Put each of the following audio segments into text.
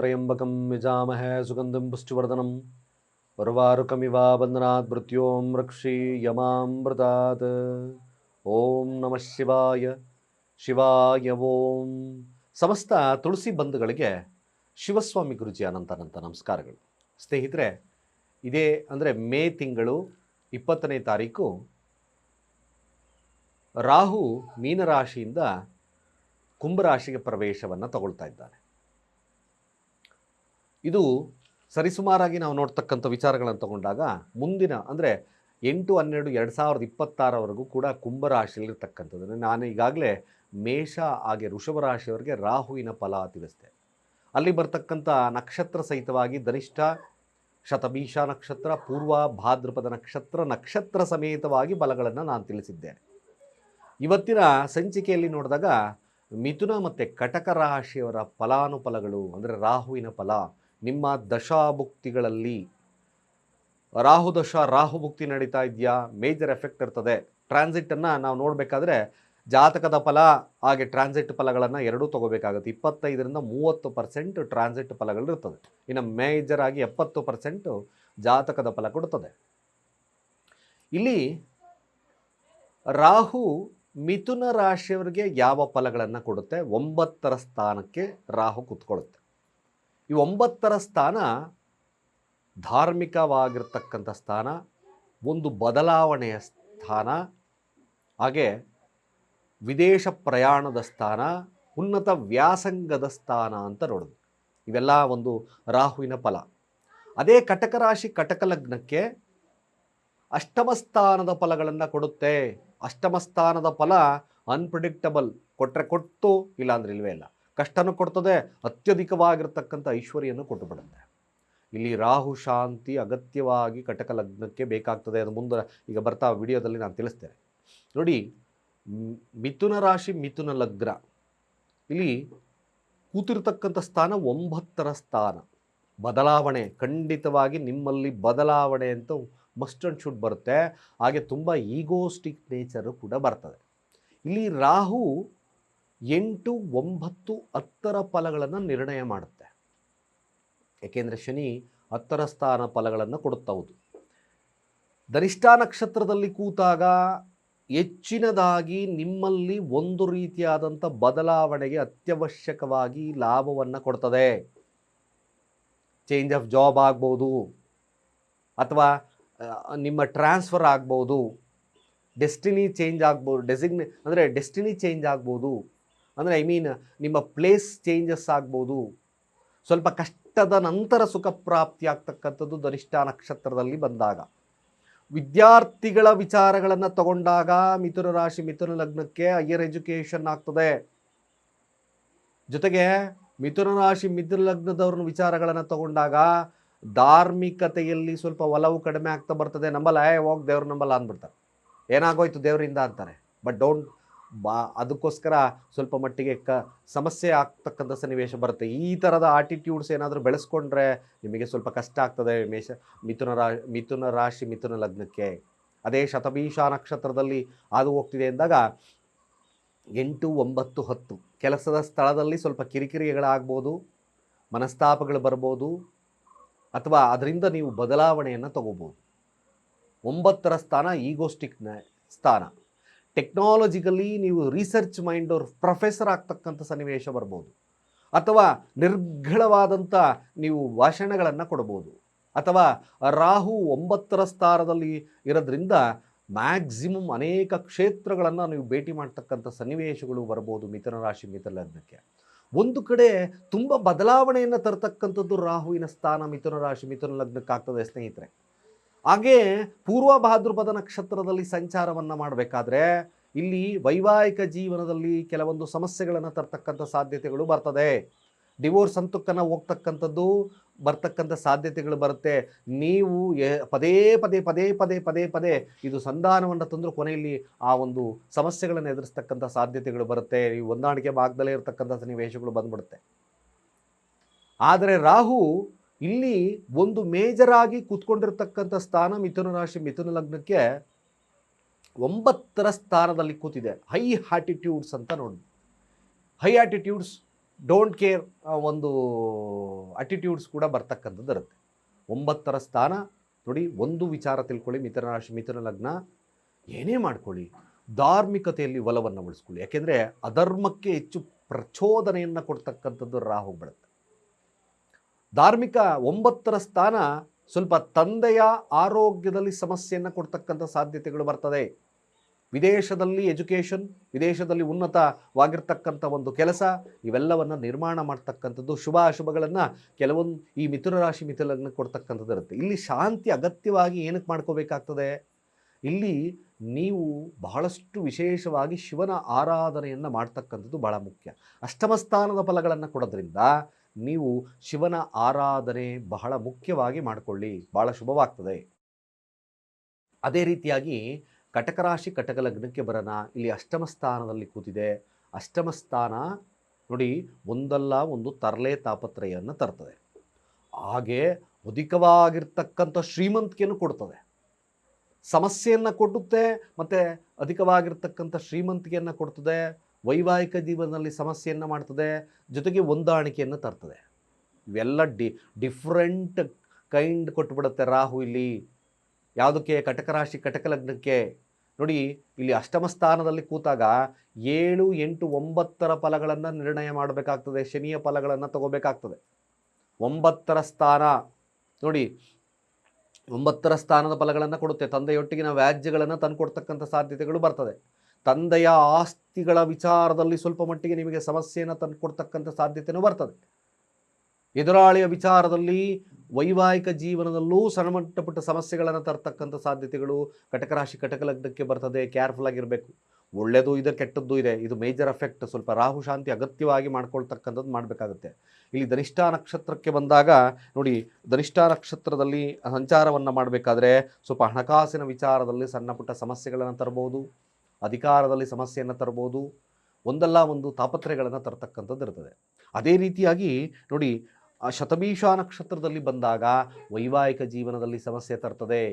त्र्यम्बकं यजामहे सुगन्धिं पुष्टिवर्धनं उर्वारुकमिव बन्धनात् मृत्यों रक्षी यमामृतात् ಓಂ ನಮಃ ಶಿವಾಯ ಶಿವಾಯ ಓಂ ಸಮಸ್ತ ತುಳಸಿ ಬಂಧುಗಳಿಗೆ ಶಿವಸ್ವಾಮಿ ಗುರುಜಿ ಅನಂತಾನಂತ ನಮಸ್ಕಾರಗಳು ಸ್ನೇಹಿತರೆ ಇದೇ ಅಂದರೆ ಮೇ ತಿಂಗಳು ಇಪ್ಪತ್ತನೇ ತಾರೀಕು ರಾಹು ಮೀನರಾಶಿಯಿಂದ ಕುಂಭರಾಶಿಗೆ ಪ್ರವೇಶವನ್ನು ತಗೊಳ್ತಾ ಇದ್ದಾನೆ ಇದು ಸರಿಸುಮಾರಾಗಿ ನಾವು ನೋಡ್ತಕ್ಕಂಥ ವಿಚಾರಗಳನ್ನು ತಗೊಂಡಾಗ ಮುಂದಿನ ಅಂದರೆ ಎಂಟು ಹನ್ನೆರಡು ಎರಡು ಸಾವಿರದ ಇಪ್ಪತ್ತಾರವರೆಗೂ ಕೂಡ ಕುಂಭರಾಶಿಯಲ್ಲಿರ್ತಕ್ಕಂಥದ್ದು ನಾನು ಈಗಾಗಲೇ ಮೇಷ ಹಾಗೆ ಋಷಭ ರಾಶಿಯವರಿಗೆ ರಾಹುವಿನ ಫಲ ತಿಳಿಸಿದೆ. ಅಲ್ಲಿ ಬರ್ತಕ್ಕಂಥ ನಕ್ಷತ್ರ ಸಹಿತವಾಗಿ ಧನಿಷ್ಠ, ಶತಭೀಷ ನಕ್ಷತ್ರ, ಪೂರ್ವ ಭಾದ್ರಪದ ನಕ್ಷತ್ರ ನಕ್ಷತ್ರ ಸಮೇತವಾಗಿ ಬಲಗಳನ್ನು ನಾನು ತಿಳಿಸಿದ್ದೇನೆ. ಇವತ್ತಿನ ಸಂಚಿಕೆಯಲ್ಲಿ ನೋಡಿದಾಗ ಮಿಥುನ ಮತ್ತು ಕಟಕ ರಾಶಿಯವರ ಫಲಾನುಫಲಗಳು ಅಂದರೆ ರಾಹುವಿನ ಫಲ ನಿಮ್ಮ ದಶಾಭುಕ್ತಿಗಳಲ್ಲಿ ರಾಹು ದಶ, ರಾಹು ಭುಕ್ತಿ ನಡೀತಾ ಇದೆಯಾ? ಮೇಜರ್ ಎಫೆಕ್ಟ್ ಇರ್ತದೆ. ಟ್ರಾನ್ಸಿಟನ್ನು ನಾವು ನೋಡಬೇಕಾದ್ರೆ ಜಾತಕದ ಫಲ, ಹಾಗೆ ಟ್ರಾನ್ಸಿಟ್ ಫಲಗಳನ್ನು ಎರಡೂ ತೊಗೋಬೇಕಾಗುತ್ತೆ. ಇಪ್ಪತ್ತೈದರಿಂದ ಮೂವತ್ತು ಪರ್ಸೆಂಟ್ ಟ್ರಾನ್ಸಿಟ್ ಫಲಗಳು ಇರ್ತದೆ ಇನ್ನು ಮೇಜರ್ ಆಗಿ ಎಪ್ಪತ್ತು ಪರ್ಸೆಂಟು ಜಾತಕದ ಫಲ ಕೊಡುತ್ತದೆ ಇಲ್ಲಿ ರಾಹು ಮಿಥುನ ರಾಶಿಯವರಿಗೆ ಯಾವ ಫಲಗಳನ್ನು ಕೊಡುತ್ತೆ? ಒಂಬತ್ತರ ಸ್ಥಾನಕ್ಕೆ ರಾಹು ಕುತ್ಕೊಳ್ಳುತ್ತೆ ಈ ಒಂಬತ್ತರ ಸ್ಥಾನ ಧಾರ್ಮಿಕವಾಗಿರ್ತಕ್ಕಂಥ ಸ್ಥಾನ, ಒಂದು ಬದಲಾವಣೆಯ ಸ್ಥಾನ, ಹಾಗೆ ವಿದೇಶ ಪ್ರಯಾಣದ ಸ್ಥಾನ, ಉನ್ನತ ವ್ಯಾಸಂಗದ ಸ್ಥಾನ ಅಂತ ನೋಡೋದು. ಇವೆಲ್ಲ ಒಂದು ರಾಹುವಿನ ಫಲ. ಅದೇ ಕಟಕ ರಾಶಿ ಕಟಕ ಲಗ್ನಕ್ಕೆ ಅಷ್ಟಮ ಸ್ಥಾನದ ಫಲಗಳನ್ನು ಕೊಡುತ್ತೆ. ಅಷ್ಟಮ ಸ್ಥಾನದ ಫಲ ಅನ್ಪ್ರಿಡಿಕ್ಟಬಲ್ ಕೊಟ್ಟರೆ ಕೊಟ್ಟು, ಇಲ್ಲಾಂದ್ರೆ ಇಲ್ಲವೇ ಇಲ್ಲ. ಕಷ್ಟನೂ ಕೊಡ್ತದೆ, ಅತ್ಯಧಿಕವಾಗಿರ್ತಕ್ಕಂಥ ಐಶ್ವರ್ಯನೂ ಕೊಟ್ಟು ಬಿಡುತ್ತೆ. ಇಲ್ಲಿ ರಾಹು ಶಾಂತಿ ಅಗತ್ಯವಾಗಿ ಕಟಕ ಲಗ್ನಕ್ಕೆ ಬೇಕಾಗ್ತದೆ ಅದು ಮುಂದೆ ಈಗ ಬರ್ತಾ ವಿಡಿಯೋದಲ್ಲಿ ನಾನು ತಿಳಿಸ್ತೇನೆ. ನೋಡಿ ಮಿಥುನ ರಾಶಿ, ಮಿಥುನ ಲಗ್ನ. ಇಲ್ಲಿ ಕೂತಿರ್ತಕ್ಕಂಥ ಸ್ಥಾನ ಒಂಬತ್ತರ ಸ್ಥಾನ. ಬದಲಾವಣೆ, ಖಂಡಿತವಾಗಿ ನಿಮ್ಮಲ್ಲಿ ಬದಲಾವಣೆ ಅಂತ ಮಸ್ಟ್ ಅಂಡ್ ಶುಡ್ ಬರುತ್ತೆ. ಹಾಗೆ ತುಂಬ ಈಗೋಸ್ಟಿಕ್ ನೇಚರು ಕೂಡ ಬರ್ತದೆ. ಇಲ್ಲಿ ರಾಹು ಎಂಟು ಒಂಬತ್ತು ಹತ್ತರ ಫಲಗಳನ್ನು ನಿರ್ಣಯ ಮಾಡುತ್ತೆ. ಏಕೆಂದರೆ ಶನಿ ಹತ್ತರ ಸ್ಥಾನ ಫಲಗಳನ್ನು ಕೊಡುತ್ತಾ ಹೌದು ಧನಿಷ್ಠ ನಕ್ಷತ್ರದಲ್ಲಿ ಕೂತಾಗ ಹೆಚ್ಚಿನದಾಗಿ ನಿಮ್ಮಲ್ಲಿ ಒಂದು ರೀತಿಯಾದಂಥ ಬದಲಾವಣೆಗೆ ಅತ್ಯವಶ್ಯಕವಾಗಿ ಲಾಭವನ್ನು ಕೊಡ್ತದೆ. ಚೇಂಜ್ ಆಫ್ ಜಾಬ್ ಆಗ್ಬೋದು. ಅಥವಾ ನಿಮ್ಮ ಟ್ರಾನ್ಸ್ಫರ್ ಆಗ್ಬೋದು. ಡೆಸ್ಟಿನಿ ಚೇಂಜ್ ಆಗ್ಬೋದು. ಡೆಸಿಗ್ನೇ, ಅಂದರೆ ಡೆಸ್ಟಿನಿ ಚೇಂಜ್ ಆಗ್ಬೋದು. ಅಂದರೆ ಐ ಮೀನ್ ನಿಮ್ಮ ಪ್ಲೇಸ್ ಚೇಂಜಸ್ ಆಗ್ಬೋದು. ಸ್ವಲ್ಪ ಕಷ್ಟದ ನಂತರ ಸುಖ ಪ್ರಾಪ್ತಿ ಆಗ್ತಕ್ಕಂಥದ್ದು ಧನಿಷ್ಠ ನಕ್ಷತ್ರದಲ್ಲಿ ಬಂದಾಗ. ವಿದ್ಯಾರ್ಥಿಗಳ ವಿಚಾರಗಳನ್ನು ತಗೊಂಡಾಗ ಮಿಥುನ ರಾಶಿ, ಮಿಥುನ ಲಗ್ನಕ್ಕೆ ಹೈಯರ್ ಎಜುಕೇಷನ್ ಆಗ್ತದೆ. ಜೊತೆಗೆ ಮಿಥುನ ರಾಶಿ, ಮಿಥುನ ಲಗ್ನದವ್ರ ವಿಚಾರಗಳನ್ನು ತಗೊಂಡಾಗ ಧಾರ್ಮಿಕತೆಯಲ್ಲಿ ಸ್ವಲ್ಪ ಒಲವು ಕಡಿಮೆ ಆಗ್ತಾ ಬರ್ತದೆ. ನಂಬಲ್ಲ, ಏ ಹೋಗಿ ದೇವ್ರ ನಂಬಲ್ಲ ಅಂದ್ಬಿಡ್ತಾರೆ. ಏನಾಗೋಯ್ತು ದೇವರಿಂದ ಅಂತಾರೆ. ಬಟ್ ಡೋಂಟ್ ಬಾ, ಅದಕ್ಕೋಸ್ಕರ ಸ್ವಲ್ಪ ಮಟ್ಟಿಗೆ ಕ, ಸಮಸ್ಯೆ ಆಗ್ತಕ್ಕಂಥ ಸನ್ನಿವೇಶ ಬರುತ್ತೆ. ಈ ಥರದ ಆಟಿಟ್ಯೂಡ್ಸ್ ಏನಾದರೂ ಬೆಳೆಸ್ಕೊಂಡ್ರೆ ನಿಮಗೆ ಸ್ವಲ್ಪ ಕಷ್ಟ ಆಗ್ತದೆ ಮೇಷ, ಮಿಥುನ ರಾ, ಮಿಥುನ ರಾಶಿ, ಮಿಥುನ ಲಗ್ನಕ್ಕೆ. ಅದೇ ಶತಭೀಷ ನಕ್ಷತ್ರದಲ್ಲಿ ಹಾದು ಹೋಗ್ತಿದೆ ಎಂದಾಗ ಎಂಟು, ಒಂಬತ್ತು, ಹತ್ತು. ಕೆಲಸದ ಸ್ಥಳದಲ್ಲಿ ಸ್ವಲ್ಪ ಕಿರಿಕಿರಿಗಳಾಗ್ಬೋದು, ಮನಸ್ತಾಪಗಳು ಬರ್ಬೋದು, ಅಥವಾ ಅದರಿಂದ ನೀವು ಬದಲಾವಣೆಯನ್ನು ತಗೋಬೋದು. ಒಂಬತ್ತರ ಸ್ಥಾನ ಈಗೋಸ್ಟಿಕ್ನ ಸ್ಥಾನ. ಟೆಕ್ನಾಲಜಿಕಲಿ ನೀವು ರಿಸರ್ಚ್ ಮೈಂಡ್ ಅವ್ರ ಪ್ರೊಫೆಸರ್ ಆಗ್ತಕ್ಕಂಥ ಸನ್ನಿವೇಶ ಬರ್ಬೋದು. ಅಥವಾ ನಿರ್ಘಳವಾದಂಥ ನೀವು ಭಾಷಣಗಳನ್ನು ಕೊಡ್ಬೋದು. ಅಥವಾ ರಾಹು ಒಂಬತ್ತರ ಸ್ಥಾನದಲ್ಲಿ ಇರೋದ್ರಿಂದ ಮ್ಯಾಕ್ಸಿಮಮ್ ಅನೇಕ ಕ್ಷೇತ್ರಗಳನ್ನು ನೀವು ಭೇಟಿ ಮಾಡ್ತಕ್ಕಂಥ ಸನ್ನಿವೇಶಗಳು ಬರ್ಬೋದು ಮಿಥುನ ರಾಶಿ, ಮಿಥುನ ಲಗ್ನಕ್ಕೆ. ಒಂದು ಕಡೆ ತುಂಬ ಬದಲಾವಣೆಯನ್ನು ತರತಕ್ಕಂಥದ್ದು ರಾಹುವಿನ ಸ್ಥಾನ ಮಿಥುನ ರಾಶಿ, ಮಿಥುನ ಲಗ್ನಕ್ಕಾಗ್ತದೆ ಸ್ನೇಹಿತರೆ. ಹಾಗೇ ಪೂರ್ವ ಭಾದ್ರಪದ ನಕ್ಷತ್ರದಲ್ಲಿ ಸಂಚಾರವನ್ನು ಮಾಡಬೇಕಾದ್ರೆ ಇಲ್ಲಿ ವೈವಾಹಿಕ ಜೀವನದಲ್ಲಿ ಕೆಲವೊಂದು ಸಮಸ್ಯೆಗಳನ್ನು ತರ್ತಕ್ಕಂಥ ಸಾಧ್ಯತೆಗಳು ಬರ್ತದೆ. ಡಿವೋರ್ಸ್ ಹಂತಕ್ಕನ್ನು ಹೋಗ್ತಕ್ಕಂಥದ್ದು ಬರ್ತಕ್ಕಂಥ ಸಾಧ್ಯತೆಗಳು ಬರುತ್ತೆ. ನೀವು ಪದೇ ಪದೇ ಪದೇ ಪದೇ ಪದೇ ಪದೇ ಇದು ಸಂಧಾನವನ್ನು ತಂದರೂ ಕೊನೆಯಲ್ಲಿ ಆ ಒಂದು ಸಮಸ್ಯೆಗಳನ್ನು ಎದುರಿಸ್ತಕ್ಕಂಥ ಸಾಧ್ಯತೆಗಳು ಬರುತ್ತೆ. ಈ ಹೊಂದಾಣಿಕೆ ಭಾಗದಲ್ಲೇ ಇರತಕ್ಕಂಥ ಸನ್ನಿವೇಶಗಳು ಬಂದ್ಬಿಡುತ್ತೆ. ಆದರೆ ರಾಹು ಇಲ್ಲಿ ಒಂದು ಮೇಜರಾಗಿ ಕೂತ್ಕೊಂಡಿರ್ತಕ್ಕಂಥ ಸ್ಥಾನ ಮಿಥುನ ರಾಶಿ, ಮಿಥುನ ಲಗ್ನಕ್ಕೆ ಒಂಬತ್ತರ ಸ್ಥಾನದಲ್ಲಿ ಕೂತಿದೆ. ಹೈ ಆಟಿಟ್ಯೂಡ್ಸ್ ಅಂತ ನೋಡಿ. ಹೈ ಆಟಿಟ್ಯೂಡ್ಸ್ ಡೋಂಟ್ ಕೇರ್ ಒಂದು ಅಟಿಟ್ಯೂಡ್ಸ್ ಕೂಡ ಬರ್ತಕ್ಕಂಥದ್ದು ಇರುತ್ತೆ. ಒಂಬತ್ತರ ಸ್ಥಾನ, ನೋಡಿ, ಒಂದು ವಿಚಾರ ತಿಳ್ಕೊಳ್ಳಿ. ಮಿಥುನ ರಾಶಿ, ಮಿಥುನ ಲಗ್ನ. ಏನೇ ಮಾಡ್ಕೊಳ್ಳಿ. ಧಾರ್ಮಿಕತೆಯಲ್ಲಿ ಒಲವನ್ನು ಉಳಿಸ್ಕೊಳ್ಳಿ. ಯಾಕೆಂದರೆ, ಅಧರ್ಮಕ್ಕೆ ಹೆಚ್ಚು ಪ್ರಚೋದನೆಯನ್ನು ಕೊಡ್ತಕ್ಕಂಥದ್ದು ರಾಹು ಬೆಳುತ್ತೆ ಧಾರ್ಮಿಕ ಒಂಬತ್ತರ ಸ್ಥಾನ ಸ್ವಲ್ಪ ತಂದೆಯ ಆರೋಗ್ಯದಲ್ಲಿ ಸಮಸ್ಯೆಯನ್ನು ಕೊಡ್ತಕ್ಕಂಥ ಸಾಧ್ಯತೆಗಳು ಬರ್ತದೆ. ವಿದೇಶದಲ್ಲಿ ಎಜುಕೇಷನ್, ವಿದೇಶದಲ್ಲಿ ಉನ್ನತವಾಗಿರ್ತಕ್ಕಂಥ ಒಂದು ಕೆಲಸ, ಇವೆಲ್ಲವನ್ನು ನಿರ್ಮಾಣ ಮಾಡ್ತಕ್ಕಂಥದ್ದು ಶುಭ ಅಶುಭಗಳನ್ನು ಕೆಲವೊಂದು ಈ ಮಿಥುನ ರಾಶಿ ಮಿಥುಲಗ್ನ ಕೊಡ್ತಕ್ಕಂಥದ್ದು ಇರುತ್ತೆ. ಇಲ್ಲಿ ಶಾಂತಿ ಅಗತ್ಯವಾಗಿ ಏನಕ್ಕೆ ಮಾಡ್ಕೋಬೇಕಾಗ್ತದೆ? ಇಲ್ಲಿ ನೀವು ಬಹಳಷ್ಟು ವಿಶೇಷವಾಗಿ ಶಿವನ ಆರಾಧನೆಯನ್ನು ಮಾಡ್ತಕ್ಕಂಥದ್ದು ಬಹಳ ಮುಖ್ಯ. ಅಷ್ಟಮ ಸ್ಥಾನದ ಫಲಗಳನ್ನು ಕೊಡೋದ್ರಿಂದ ನೀವು ಶಿವನ ಆರಾಧನೆ ಬಹಳ ಮುಖ್ಯವಾಗಿ ಮಾಡಿಕೊಳ್ಳಿ. ಬಹಳ ಶುಭವಾಗ್ತದೆ. ಅದೇ ರೀತಿಯಾಗಿ ಕಟಕ ರಾಶಿ ಕಟಕ ಲಗ್ನಕ್ಕೆ ಬರೋಣ. ಇಲ್ಲಿ ಅಷ್ಟಮ ಸ್ಥಾನದಲ್ಲಿ ಕೂತಿದೆ. ಅಷ್ಟಮ ಸ್ಥಾನ ನೋಡಿ ಒಂದಲ್ಲ ಒಂದು ತರಲೆ ತಾಪತ್ರಯವನ್ನು ತರ್ತದೆ. ಹಾಗೆ ಅಧಿಕವಾಗಿರ್ತಕ್ಕಂಥ ಶ್ರೀಮಂತಿಕೆಯನ್ನು ಕೊಡ್ತದೆ. ಸಮಸ್ಯೆಯನ್ನು ಕೊಡುತ್ತೆ ಮತ್ತು ಅಧಿಕವಾಗಿರ್ತಕ್ಕಂಥ ಶ್ರೀಮಂತಿಕೆಯನ್ನು ಕೊಡ್ತದೆ. ವೈವಾಹಿಕ ಜೀವನದಲ್ಲಿ ಸಮಸ್ಯೆಯನ್ನು ಮಾಡ್ತದೆ, ಜೊತೆಗೆ ಹೊಂದಾಣಿಕೆಯನ್ನು ತರ್ತದೆ. ಇವೆಲ್ಲ ಡಿ, ಡಿಫ್ರೆಂಟ್ ಕೈಂಡ್ ಕೊಟ್ಬಿಡುತ್ತೆ ರಾಹು ಇಲ್ಲಿ. ಯಾವುದಕ್ಕೆ? ಕಟಕ ರಾಶಿ, ಕಟಕ ಲಗ್ನಕ್ಕೆ. ನೋಡಿ, ಇಲ್ಲಿ ಅಷ್ಟಮ ಸ್ಥಾನದಲ್ಲಿ ಕೂತಾಗ ಏಳು, ಎಂಟು, ಒಂಬತ್ತರ ಫಲಗಳನ್ನು ನಿರ್ಣಯ ಮಾಡಬೇಕಾಗ್ತದೆ, ಶನಿಯ ಫಲಗಳನ್ನು ತಗೋಬೇಕಾಗ್ತದೆ. ಒಂಬತ್ತರ ಸ್ಥಾನ. ನೋಡಿ, ಒಂಬತ್ತರ ಸ್ಥಾನದ ಫಲಗಳನ್ನು ಕೊಡುತ್ತೆ. ತಂದೆಯೊಟ್ಟಿಗಿನ ವ್ಯಾಜ್ಯಗಳನ್ನು ತಂದುಕೊಡ್ತಕ್ಕಂಥ ಸಾಧ್ಯತೆಗಳು ಬರ್ತದೆ. ತಂದೆಯ ಆಸ್ತಿಗಳ ವಿಚಾರದಲ್ಲಿ ಸ್ವಲ್ಪ ಮಟ್ಟಿಗೆ ನಿಮಗೆ ಸಮಸ್ಯೆಯನ್ನು ತಂದುಕೊಡ್ತಕ್ಕಂಥ ಸಾಧ್ಯತೆಯೂ ಬರ್ತದೆ. ಎದುರಾಳಿಯ ವಿಚಾರದಲ್ಲಿ ವೈವಾಹಿಕ ಜೀವನದಲ್ಲೂ ಸಣ್ಣ ಮಟ್ಟ ಪುಟ್ಟ ಸಮಸ್ಯೆಗಳನ್ನು ತರ್ತಕ್ಕಂಥ ಸಾಧ್ಯತೆಗಳು ಕಟಕ ರಾಶಿ ಕಟಕ ಲಗ್ನಕ್ಕೆ ಬರ್ತದೆ ಕೇರ್ಫುಲ್ ಆಗಿರಬೇಕು. ಒಳ್ಳೆಯದು ಇದೆ, ಕೆಟ್ಟದ್ದು ಇದೆ, ಇದು ಮೇಜರ್ ಎಫೆಕ್ಟ್ ಸ್ವಲ್ಪ ರಾಹು ಶಾಂತಿ ಅಗತ್ಯವಾಗಿ ಮಾಡ್ಕೊಳ್ತಕ್ಕಂಥದ್ದು ಮಾಡಬೇಕಾಗುತ್ತೆ. ಇಲ್ಲಿ ಧನಿಷ್ಠ ನಕ್ಷತ್ರಕ್ಕೆ ಬಂದಾಗ ನೋಡಿ, ಧನಿಷ್ಠ ನಕ್ಷತ್ರದಲ್ಲಿ ಸಂಚಾರವನ್ನು ಮಾಡಬೇಕಾದ್ರೆ ಸ್ವಲ್ಪ ಹಣಕಾಸಿನ ವಿಚಾರದಲ್ಲಿ ಸಣ್ಣ ಪುಟ್ಟ ಸಮಸ್ಯೆಗಳನ್ನು ತರಬಹುದು ಅಧಿಕಾರದಲ್ಲಿ ಸಮಸ್ಯೆಯನ್ನು ತರ್ಬೋದು, ಒಂದಲ್ಲ ಒಂದು ತಾಪತ್ರೆಗಳನ್ನು ತರ್ತಕ್ಕಂಥದ್ದು ಇರ್ತದೆ. ಅದೇ ರೀತಿಯಾಗಿ ನೋಡಿ ಶತಭೀಷ ನಕ್ಷತ್ರದಲ್ಲಿ ಬಂದಾಗ ವೈವಾಹಿಕ ಜೀವನದಲ್ಲಿ ಸಮಸ್ಯೆ ತರ್ತದೆ.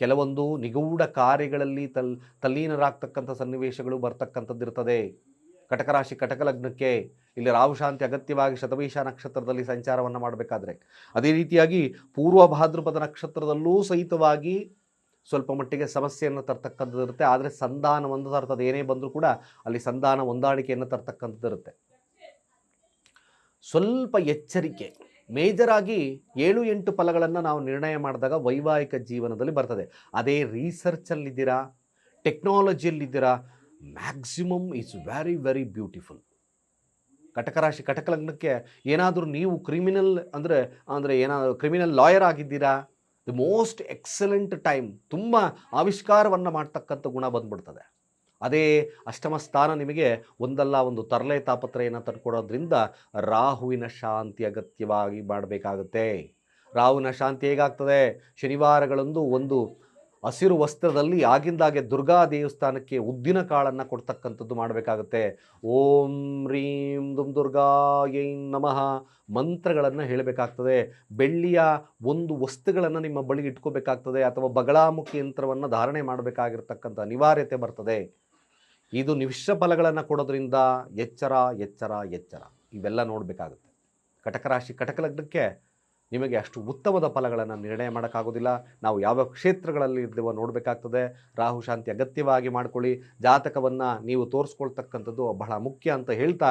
ಕೆಲವೊಂದು ನಿಗೂಢ ಕಾರ್ಯಗಳಲ್ಲಿ ತಲ್, ತಲ್ಲೀನರಾಗ್ತಕ್ಕಂಥ ಸನ್ನಿವೇಶಗಳು ಬರ್ತಕ್ಕಂಥದ್ದು ಇರ್ತದೆ. ಕಟಕ ರಾಶಿ ಕಟಕ ಲಗ್ನಕ್ಕೆ ಇಲ್ಲಿ ರಾಹುಶಾಂತಿ ಅಗತ್ಯವಾಗಿ ಶತಭೀಷ ನಕ್ಷತ್ರದಲ್ಲಿ ಸಂಚಾರವನ್ನು ಮಾಡಬೇಕಾದ್ರೆ. ಅದೇ ರೀತಿಯಾಗಿ ಪೂರ್ವ ಭಾದ್ರಪದ ನಕ್ಷತ್ರದಲ್ಲೂ ಸಹಿತವಾಗಿ ಸ್ವಲ್ಪ ಮಟ್ಟಿಗೆ ಸಮಸ್ಯೆಯನ್ನು ತರ್ತಕ್ಕಂಥದ್ದು ಇರುತ್ತೆ. ಆದರೆ ಒಂದು ತರ್ತದೆ. ಏನೇ ಬಂದರೂ ಕೂಡ ಅಲ್ಲಿ ಸಂಧಾನ ಹೊಂದಾಣಿಕೆಯನ್ನು ತರ್ತಕ್ಕಂಥದ್ದು ಇರುತ್ತೆ. ಸ್ವಲ್ಪ ಎಚ್ಚರಿಕೆ. ಮೇಜರಾಗಿ ಏಳು ಎಂಟು ಫಲಗಳನ್ನು ನಾವು ನಿರ್ಣಯ ಮಾಡಿದಾಗ ವೈವಾಹಿಕ ಜೀವನದಲ್ಲಿ ಬರ್ತದೆ. ಅದೇ ರೀಸರ್ಚಲ್ಲಿದ್ದೀರಾ ಟೆಕ್ನಾಲಜಿಯಲ್ಲಿದ್ದೀರಾ maximum is very very beautiful ಕಟಕ ರಾಶಿ, ಕಟಕ ಲಗ್ನಕ್ಕೆ ಏನಾದರೂ ನೀವು ಕ್ರಿಮಿನಲ್ ಅಂದರೆ ಅಂದರೆ ಏನಾದರೂ ಕ್ರಿಮಿನಲ್ ಲಾಯರ್ ಆಗಿದ್ದೀರಾ? ದಿ ಮೋಸ್ಟ್ ಎಕ್ಸಲೆಂಟ್ ಟೈಮ್ ತುಂಬ ಆವಿಷ್ಕಾರವನ್ನು ಮಾಡ್ತಕ್ಕಂಥ ಗುಣ ಬಂದ್ಬಿಡ್ತದೆ. ಅದೇ ಅಷ್ಟಮ ಸ್ಥಾನ ನಿಮಗೆ ಒಂದಲ್ಲ ಒಂದು ತರಲೆ ತಾಪತ್ರೆಯನ್ನು ತಂದುಕೊಡೋದ್ರಿಂದ ರಾಹುವಿನ ಶಾಂತಿ ಅಗತ್ಯವಾಗಿ ಮಾಡಬೇಕಾಗುತ್ತೆ. ರಾಹುವಿನ ಶಾಂತಿ ಹೇಗಾಗ್ತದೆ? ಶನಿವಾರಗಳಂದು ಒಂದು ಹಸಿರು ವಸ್ತ್ರದಲ್ಲಿ ಆಗಿಂದಾಗೆ ದುರ್ಗಾ ದೇವಸ್ಥಾನಕ್ಕೆ ಉದ್ದಿನ ಕಾಳನ್ನು ಕೊಡ್ತಕ್ಕಂಥದ್ದು ಮಾಡಬೇಕಾಗುತ್ತೆ. ಓಂ ರೀಂ ದುಮ್ ದುರ್ಗಾ ಏಂ ನಮಃ ಮಂತ್ರಗಳನ್ನು ಹೇಳಬೇಕಾಗ್ತದೆ. ಬೆಳ್ಳಿಯ ಒಂದು ವಸ್ತುಗಳನ್ನು ನಿಮ್ಮ ಬಳಿ ಇಟ್ಕೋಬೇಕಾಗ್ತದೆ ಅಥವಾ ಬಗಳಾಮುಖಿ ಯಂತ್ರವನ್ನು ಧಾರಣೆ ಮಾಡಬೇಕಾಗಿರ್ತಕ್ಕಂಥ ಅನಿವಾರ್ಯತೆ ಬರ್ತದೆ. ಇದು ನಿಮಿಷ ಫಲಗಳನ್ನು ಕೊಡೋದ್ರಿಂದ ಎಚ್ಚರ ಎಚ್ಚರ ಎಚ್ಚರ ಇವೆಲ್ಲ ನೋಡಬೇಕಾಗುತ್ತೆ. ಕಟಕ ರಾಶಿ ಕಟಕ ಲಗ್ನಕ್ಕೆ ನಿಮಗೆ ಅಷ್ಟು ಉತ್ತಮದ ಫಲಗಳನ್ನು ನಿರ್ಣಯ ಮಾಡೋಕ್ಕಾಗೋದಿಲ್ಲ. ನಾವು ಯಾವ ಕ್ಷೇತ್ರಗಳಲ್ಲಿ ಇದ್ದೇವೋ ನೋಡಬೇಕಾಗ್ತದೆ. ರಾಹು ಶಾಂತಿ ಅಗತ್ಯವಾಗಿ ಮಾಡಿಕೊಳ್ಳಿ. ಜಾತಕವನ್ನು ನೀವು ತೋರಿಸ್ಕೊಳ್ತಕ್ಕಂಥದ್ದು ಬಹಳ ಮುಖ್ಯ ಅಂತ ಹೇಳ್ತಾ